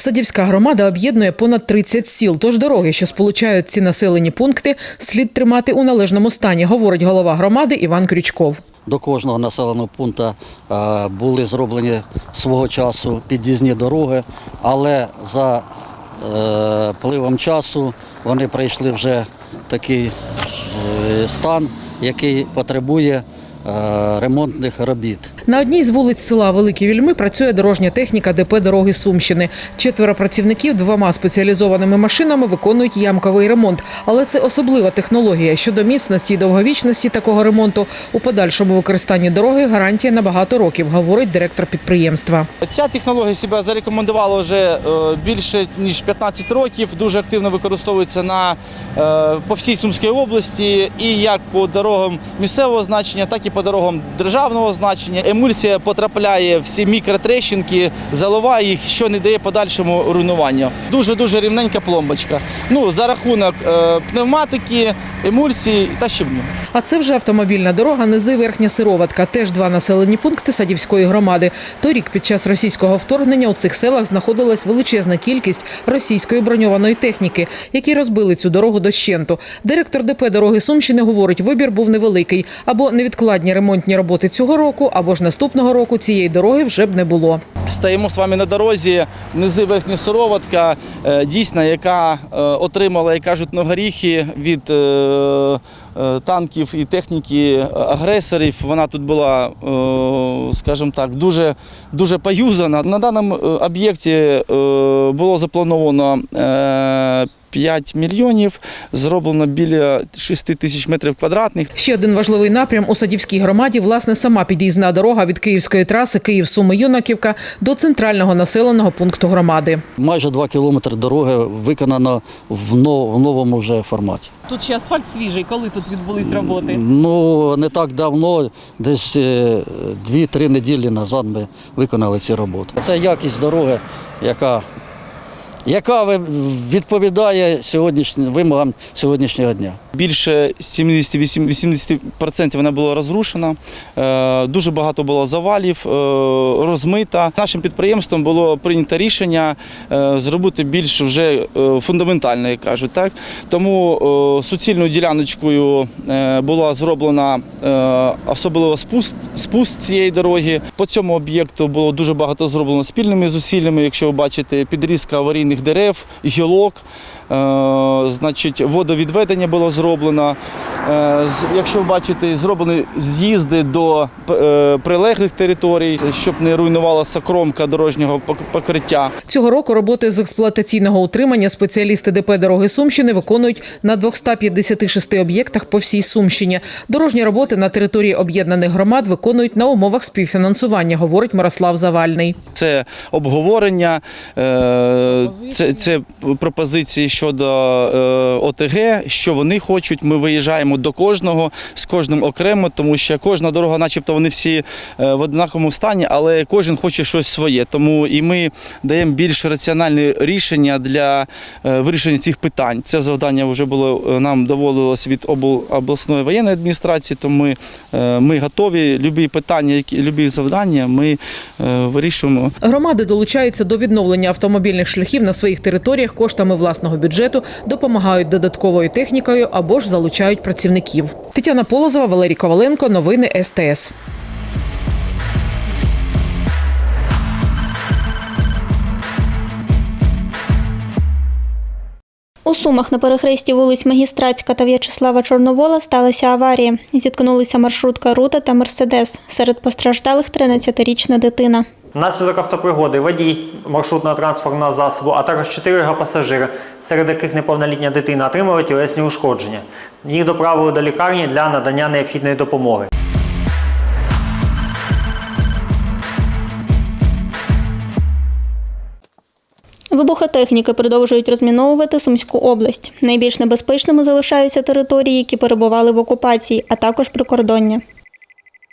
Садівська громада об'єднує понад 30 сіл, тож дороги, що сполучають ці населені пункти, слід тримати у належному стані, говорить голова громади Іван Крючков. До кожного населеного пункту е, були зроблені свого часу під'їзні дороги, але за е, пливом часу вони прийшли вже такий е, стан, який потребує ремонтних робіт. На одній з вулиць села Великі Вільми працює дорожня техніка ДП дороги Сумщини. Четверо працівників двома спеціалізованими машинами виконують ямковий ремонт. Але це особлива технологія. Щодо міцності і довговічності такого ремонту у подальшому використанні дороги гарантія на багато років, говорить директор підприємства. Ця технологія себе зарекомендувала вже е, більше ніж 15 років. Дуже активно використовується на е, по всій Сумській області, і як по дорогам місцевого значення, так і по дорогам державного значення. Емульсія потрапляє в всі мікротрещинки, заливає їх, що не дає подальшому руйнуванню. Дуже дуже рівненька пломбочка. Ну за рахунок е, пневматики, емульсії та щебню. А це вже автомобільна дорога Низи Верхня Сироватка. Теж два населені пункти Садівської громади. Торік під час російського вторгнення у цих селах знаходилась величезна кількість російської броньованої техніки, які розбили цю дорогу дощенту. Директор ДП дороги Сумщини говорить, вибір був невеликий або невідкладні ремонтні роботи цього року, або ж наступного року цієї дороги вже б не було. Стоїмо з вами на дорозі, низи верхня Сироватка, е, дійсно, яка е, отримала, як кажуть, на горіхи від е, танків і техніки агресорів. Вона тут була, скажімо так, дуже, дуже поюзана. На даному об'єкті було заплановано 5 мільйонів, зроблено біля 6 тисяч метрів квадратних. Ще один важливий напрям у Садівській громаді власне сама під'їзна дорога від київської траси Київ Суми Юнаківка до центрального населеного пункту громади. Майже 2 кілометри дороги виконано в нов- новому вже форматі. Тут ще асфальт свіжий. Коли тут відбулись роботи? Ну, не так давно, десь 2-3 неділі назад ми виконали ці роботи. Це якість дороги, яка, яка відповідає сьогоднішнім вимогам сьогоднішнього дня. Більше 70-80% вона була розрушена. Е, Дуже багато було завалів, е, розмита. Нашим підприємством було прийнято рішення е, зробити більш вже фундаментально, як кажуть. Так? Тому суцільною діляночкою була зроблена особливо спуск, спуск цієї дороги. По цьому об'єкту було дуже багато зроблено спільними зусиллями. Якщо ви бачите, підрізка аварійних дерев, гілок. Е, Значить, водовідведення було зроблено. Е, Якщо ви бачите, зроблені з'їзди до е, прилеглих територій, щоб не руйнувалася кромка дорожнього пок- покриття. Цього року роботи з експлуатаційного утримання спеціалісти ДП дороги Сумщини виконують на 256 об'єктах по всій Сумщині. Дорожні роботи на території об'єднаних громад виконують на умовах співфінансування, говорить Мирослав Завальний. Це обговорення, це, це пропозиції щодо е, ОТГ, що вони хочуть. Ми виїжджаємо до кожного, з кожним окремо, тому що кожна дорога, начебто, вони всі е, в однаковому стані, але кожен хоче щось своє. Тому і ми даємо більш раціональне рішення для е, вирішення цих питань. Це завдання вже було е, нам доводилось від обл- обласної воєнної адміністрації, тому ми, е, ми готові. Любі питання, які любі завдання, ми е, вирішуємо. Громади долучаються до відновлення автомобільних шляхів на своїх територіях коштами власного бюджету, допомагають додатковою технікою або ж залучають працівників. Тетяна Полозова, Валерій Коваленко. Новини СТС. У Сумах на перехресті вулиць Магістратська та В'ячеслава Чорновола сталися аварії. Зіткнулися маршрутка Рута та Мерседес. Серед постраждалих 13-річна дитина. Внаслідок автопригоди водій маршрутного транспортного засобу, а також чотири його пасажири, серед яких неповнолітня дитина, отримали тілесні ушкодження. Їх доправили до лікарні для надання необхідної допомоги. Вибухотехніки продовжують розміновувати Сумську область. Найбільш небезпечними залишаються території, які перебували в окупації, а також прикордоння.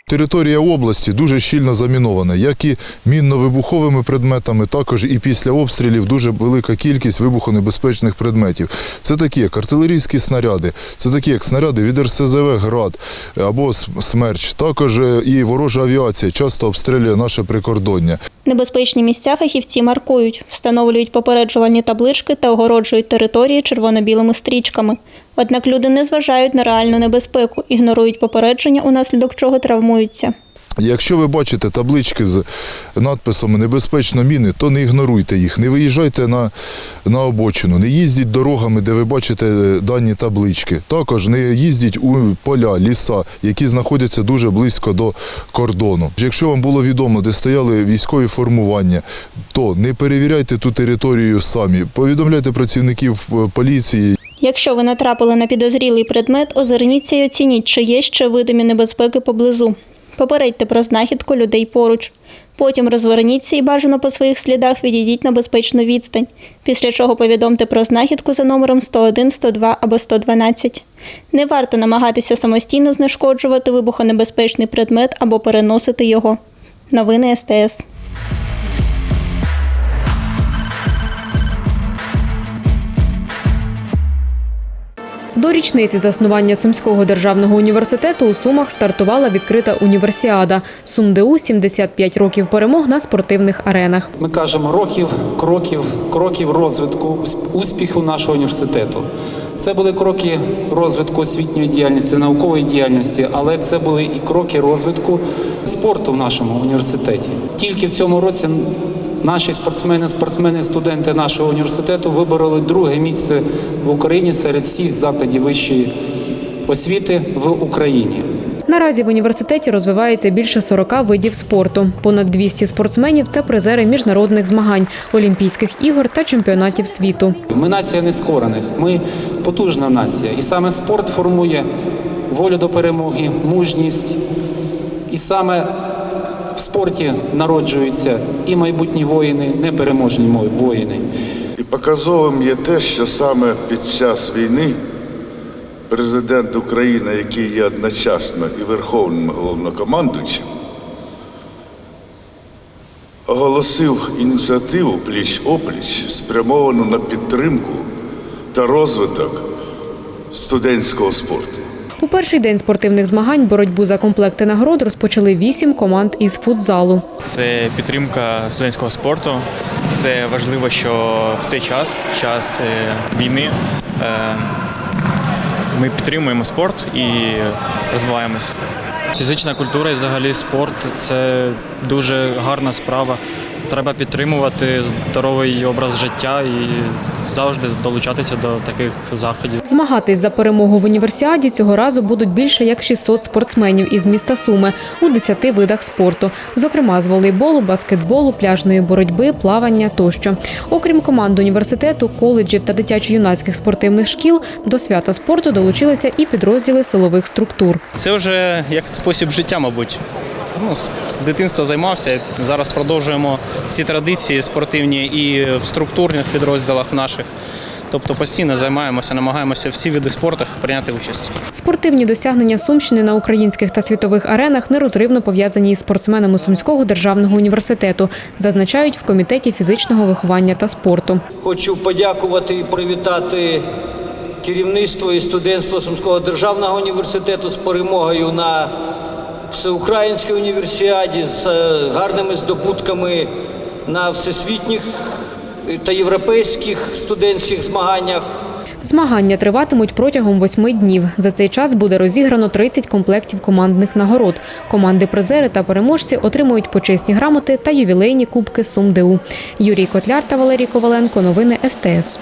Територія області дуже щільно замінована, як і мінно-вибуховими предметами, також і після обстрілів дуже велика кількість вибухонебезпечних предметів. Це такі як артилерійські снаряди, це такі як снаряди від РСЗВ «Град» або «Смерч». Також е, і ворожа авіація часто обстрілює наше прикордоння. Небезпечні місця фахівці маркують, встановлюють попереджувальні таблички та огороджують території червоно-білими стрічками. Однак люди не зважають на реальну небезпеку, ігнорують попередження, унаслідок чого травмуються. Якщо ви бачите таблички з надписами Небезпечно міни, то не ігноруйте їх, не виїжджайте на, на обочину, не їздіть дорогами, де ви бачите е, дані таблички. Також не їздіть у поля, ліса, які знаходяться дуже близько до кордону. Якщо вам було відомо, де стояли військові формування, то не перевіряйте ту територію самі. Повідомляйте працівників е, поліції, Якщо ви натрапили на підозрілий предмет, озирніться і оцініть, чи є ще видимі небезпеки поблизу. Попередьте про знахідку людей поруч. Потім розверніться і бажано по своїх слідах відійдіть на безпечну відстань, після чого повідомте про знахідку за номером 101, 102 або 112. Не варто намагатися самостійно знешкоджувати вибухонебезпечний предмет або переносити його. Новини СТС. До річниці заснування Сумського державного університету у Сумах стартувала відкрита універсіада. СумДУ 75 років перемог на спортивних аренах. Ми кажемо років, кроків, кроків розвитку, успіху нашого університету. Це були кроки розвитку освітньої діяльності, наукової діяльності, але це були і кроки розвитку спорту в нашому університеті. Тільки в цьому році наші спортсмени, спортсмени, студенти нашого університету вибороли друге місце в Україні серед всіх закладів вищої освіти в Україні. Наразі в університеті розвивається більше 40 видів спорту. Понад 200 спортсменів це призери міжнародних змагань, Олімпійських ігор та чемпіонатів світу. Ми нація нескорених, ми потужна нація. І саме спорт формує волю до перемоги, мужність. І саме в спорті народжуються і майбутні воїни, непереможні воїни. І показовим є те, що саме під час війни президент України, який є одночасно і верховним головнокомандуючим, оголосив ініціативу пліч-опліч, спрямовану на підтримку та розвиток студентського спорту. У перший день спортивних змагань боротьбу за комплекти нагород розпочали вісім команд із футзалу. Це підтримка студентського спорту. Це важливо, що в цей час, в час е, війни, е, ми підтримуємо спорт і розвиваємось. Фізична культура і взагалі спорт це дуже гарна справа. Треба підтримувати здоровий образ життя і завжди долучатися до таких заходів. Змагатись за перемогу в універсіаді цього разу будуть більше як 600 спортсменів із міста Суми у 10 видах спорту, зокрема з волейболу, баскетболу, пляжної боротьби, плавання тощо. Окрім команд університету, коледжів та дитячо-юнацьких спортивних шкіл, до свята спорту долучилися і підрозділи силових структур. Це вже як спосіб життя, мабуть. Ну, з дитинства займався. Зараз продовжуємо ці традиції спортивні і в структурних підрозділах наших. Тобто постійно займаємося, намагаємося всі види спорту прийняти участь. Спортивні досягнення Сумщини на українських та світових аренах нерозривно пов'язані із спортсменами Сумського державного університету, зазначають в комітеті фізичного виховання та спорту. Хочу подякувати і привітати керівництво і студентство Сумського державного університету з перемогою на всеукраїнській універсіаді, з е, гарними здобутками на всесвітніх та європейських студентських змаганнях. Змагання триватимуть протягом восьми днів. За цей час буде розіграно 30 комплектів командних нагород. Команди призери та переможці отримують почесні грамоти та ювілейні кубки СумДУ. Юрій Котляр та Валерій Коваленко. Новини СТС.